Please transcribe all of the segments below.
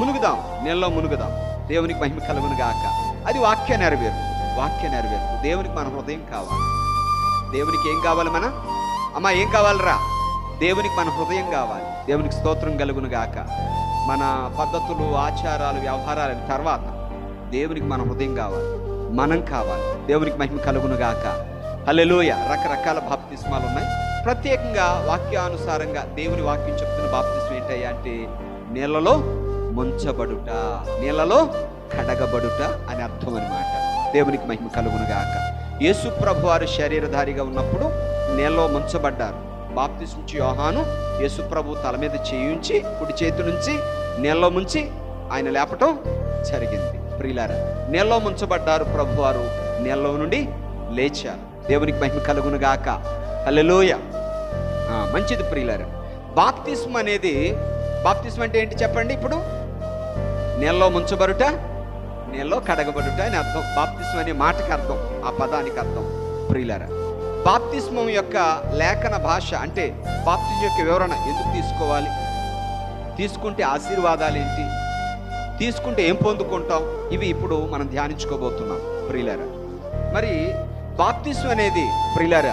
మునుగుదాం నీళ్ళలో మునుగుదాం. దేవునికి మహిమ కలుగును గాక. అది వాక్య నెరవేర్పు వాక్య నెరవేర్పు దేవునికి మన హృదయం కావాలి. దేవునికి ఏం కావాలి మన? అమ్మా ఏం కావాలరా? దేవునికి మన హృదయం కావాలి. దేవునికి స్తోత్రం కలుగునుగాక మన పద్ధతులు ఆచారాలు వ్యవహారాల తర్వాత దేవునికి మన హృదయం కావాలి. మనం కావాలి. దేవునికి మహిమ కలుగును హలెలోయ రకరకాల బాప్తిస్మాలు ఉన్నాయి. ప్రత్యేకంగా వాక్యానుసారంగా దేవుని వాక్యం చెప్తున్న బాప్తిస్మం ఏంటయ్యా అంటే నీళ్ళలో ముంచబడుట నీళ్ళలో కడగబడుట అని అర్థం అనమాట దేవునికి మహిమ కలుగును గాక. యేసు ప్రభు వారు శరీరధారిగా ఉన్నప్పుడు నీళ్ళలో ముంచబడ్డారు. బాప్తిస్మిచ్చి యోహాను యేసు ప్రభు తల మీద చేయించి కుడి చేతి నుంచి నీళ్ళలో ముంచి ఆయన లేపటం జరిగింది. ప్రిలర నీళ్ళలో ముంచబడ్డారు ప్రభువారు నీళ్ళలో నుండి లేచారు. దేవునికి మహిమ కలుగును గాక. మంచిది ప్రియులారా. బాప్తిస్మ అనేది బాప్తిస్మ అంటే ఏంటి చెప్పండి ఇప్పుడు? నీళ్ళలో ముంచబడుట నీళ్ళలో కడగబడుట అని అర్థం. బాప్తిస్మ అనే మాటకి అర్థం ఆ పదానికి అర్థం. ప్రియులర బాప్తిస్మం యొక్క లేఖన భాష అంటే బాప్తిజం యొక్క వివరణ ఎందుకు తీసుకోవాలి? తీసుకుంటే ఆశీర్వాదాలు ఏంటి? తీసుకుంటే ఏం పొందుకుంటాం? ఇవి ఇప్పుడు మనం ధ్యానించుకోబోతున్నాం. ప్రియులర మరి బాప్తిస్మ అనేది ప్రియులర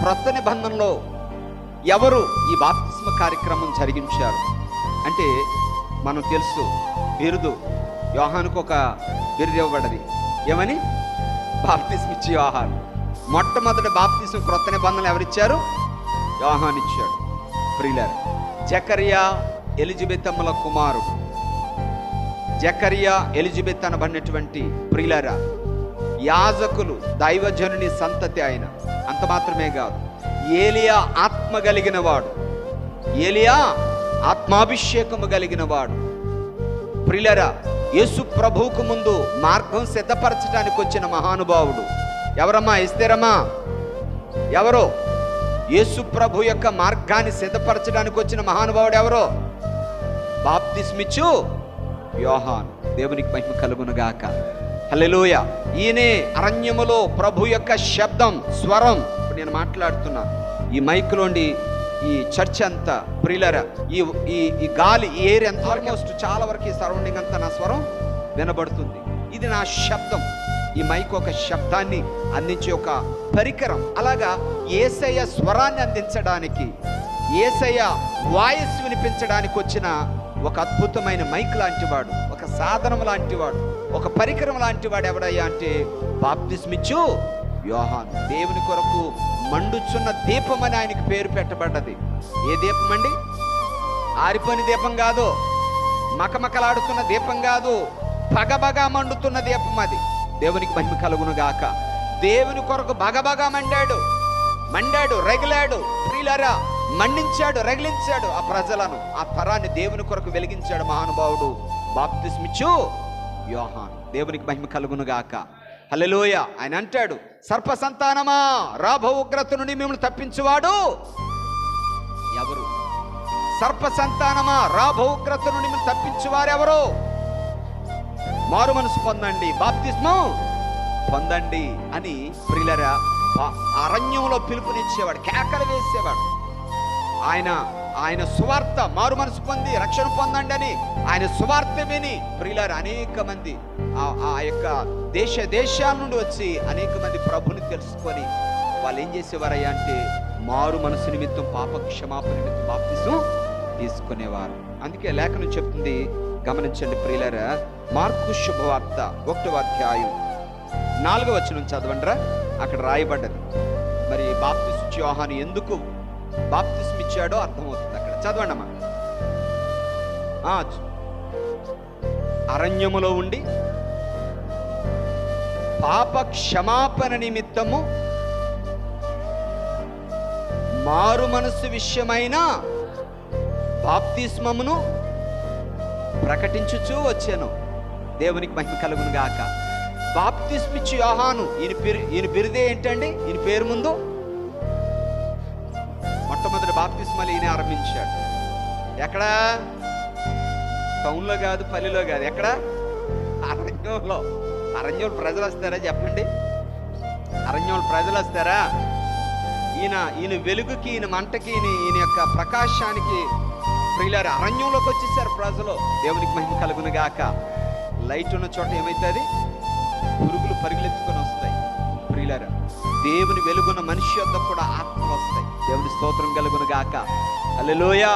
క్రొత్త నిబంధనలో ఎవరు ఈ బాప్తిస్మ కార్యక్రమం జరిగించారు? అంటే మనం తెలుసు బిరుదు. యోహానుకు ఒక బిరుదు ఇవ్వబడ్డది. ఏమని? బాప్తిసం ఇచ్చి యోహాను మొట్టమొదటి బాప్తిసం క్రొత్త నిబంధనలు ఎవరిచ్చారు? యోహాన్ ఇచ్చాడు. ప్రియులర్ జకరియా ఎలిజబెత్ అమ్మల కుమారుడు. జకరియా ఎలిజబెత్ అనబడినటువంటి ప్రియులరా యాజకులు దైవజనుని సంతతి ఆయన. అంత మాత్రమే కాదు ఏలియా ఆత్మ కలిగిన వాడు ఏలియా ఆత్మాభిషేకము కలిగిన వాడు ప్రిలరా యేసు ప్రభువుకు ముందు మార్గం సిద్ధపరచడానికి వచ్చిన మహానుభావుడు. ఎవరమ్మా? ఇస్తేరమ్మా ఎవరో? యేసు ప్రభు యొక్క మార్గాన్ని సిద్ధపరచడానికి వచ్చిన మహానుభావుడు ఎవరో? బాప్తిస్మిచ్చు యోహాన్. దేవునికి మహిమ కలుగునుగాక. హలెలోయ ఈయనే అరణ్యములో ప్రభు యొక్క శబ్దం స్వరం. ఇప్పుడు నేను మాట్లాడుతున్నాను ఈ మైక్లోండి ఈ చర్చ్ అంతా ప్రిలర ఈ ఈ ఈ గాలి ఈ ఎయిర్ ఎంత ఆల్మోస్ట్ చాలా వరకు ఈ సరౌండింగ్ అంతా నా స్వరం వినబడుతుంది. ఇది నా శబ్దం. ఈ మైక్ ఒక శబ్దాన్ని అందించే ఒక పరికరం. అలాగా ఏసయ్య స్వరాన్ని అందించడానికి ఏసయ్య వాయిస్ వినిపించడానికి వచ్చిన ఒక అద్భుతమైన మైక్ లాంటివాడు ఒక సాధనం లాంటివాడు ఒక పరికరం లాంటివాడు ఎవడయ్యా అంటే బాప్తిస్మిచ్చు యోహాను దేవుని కొరకు మండుచున్న దీపం అని ఆయనకి పేరు పెట్టబడ్డది. ఏ దీపం అండి? ఆరిపోని దీపం కాదు మకమకలాడుతున్న దీపం కాదు పగబగా మండుతున్న దీపం అది. దేవునికి మహిమ కలుగును గాక దేవుని కొరకు బగబగా మండాడు మండాడు రగిలాడు ప్రియులరా మండించాడు రగిలించాడు ఆ ప్రజలను. ఆ తరాన్ని దేవుని కొరకు వెలిగించాడు మహానుభావుడు. బాప్తిస్మిచ్చు యోహాన్ దేవునికి మహిమ కలుగును గాక హలలోయ ఆయన అంటాడు సర్ప సంతానమా రాబో ఉగ్రత నుండి మిమ్మల్ని తప్పించువాడు? ఎవరు? సర్ప సంతానమా రాబో ఉగ్రత నుండి మిమ్మల్ని తప్పించువారెవరు? మారు మనసు పొందండి. బాప్తిస్మం పొందండి అని ప్రిలరా అరణ్యంలో పిలుపునిచ్చేవాడు కేకలు వేసేవాడు. ఆయన ఆయన సువార్త మారు మనసు పొంది రక్షణ పొందండి అని ఆయన సువార్త విని ప్రియులారు అనేక మంది ఆ- ఆ యొక్క దేశ దేశాల నుండి వచ్చి అనేక మంది ప్రభుని తెలుసుకొని వాళ్ళు ఏం చేసేవారయ్యా అంటే మారు మనసు నిమిత్తం పాప క్షమాపణ నిమిత్తం బాప్తిసం తీసుకునేవారు. అందుకే లేఖనం చెప్తుంది గమనించండి ప్రియులారా మార్కు శుభవార్త ఒకటో అధ్యాయం నాలుగవ వచనం చదవండిరా అక్కడ రాయబడ్డది. మరి బాప్తిస్ యోహాను ఎందుకు బాప్తిస్మ్ ఇచ్చాడో అర్థమవుతుంది అక్కడ. చదవండి అమ్మా ఆ, అరణ్యములో ఉండి పాప క్షమాపణ నిమిత్తము మారు మనసు విషయమైన బాప్తిస్మమును ప్రకటించుచూ వచ్చాను. దేవునికి మహిమ కలుగును గాక బాప్తిస్మిచ్చు యోహాను. ఈయన పేరు ఈయన బిరుదే ఏంటండి? ఈయన పేరు ముందు? బాప్తిస్మలు ఈయన ఆరంభించాడు. ఎక్కడ? టౌన్లో కాదు పల్లెలో కాదు. ఎక్కడ? అరణ్యంలో. అరణ్యంలో ప్రజలు వస్తారా చెప్పండి? అరణ్యంలో ప్రజలు వస్తారా? ఈయన ఈయన వెలుగుకి ఈయన మంటకి ఈయన ఈయన యొక్క ప్రకాశానికి ప్రియులారు అరణ్యంలోకి వచ్చేసారు ప్రజలు. దేవునికి మహిమ కలుగును గాక లైట్ ఉన్న చోట ఏమవుతుంది పురుగులు పరిగెత్తుకుని దేవుని వెలుగున్న మనిషి యొక్క కూడా ఆత్మలు వస్తాయి. దేవుని స్తోత్రం కలుగును గాక. అల్లెలోయ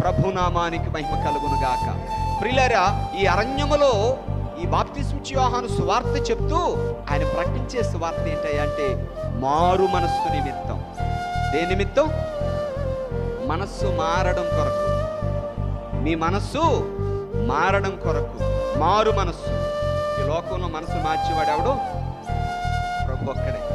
ప్రభునామానికి మహిమ కలుగును గాక. ప్రిలరా ఈ అరణ్యములో ఈ బాప్తిస్మిచ్చి యోహాను సువార్త చెప్తూ ఆయన ప్రకటించే సువార్త ఏంటంటే మారు మనస్సు నిమిత్తం. దేని నిమిత్తం? మనస్సు మారడం కొరకు. మీ మనస్సు మారడం కొరకు. మారు మనస్సు. ఈ లోకంలో మనసు మార్చేవాడు ఎవడు? ప్రభు ఒక్కడే.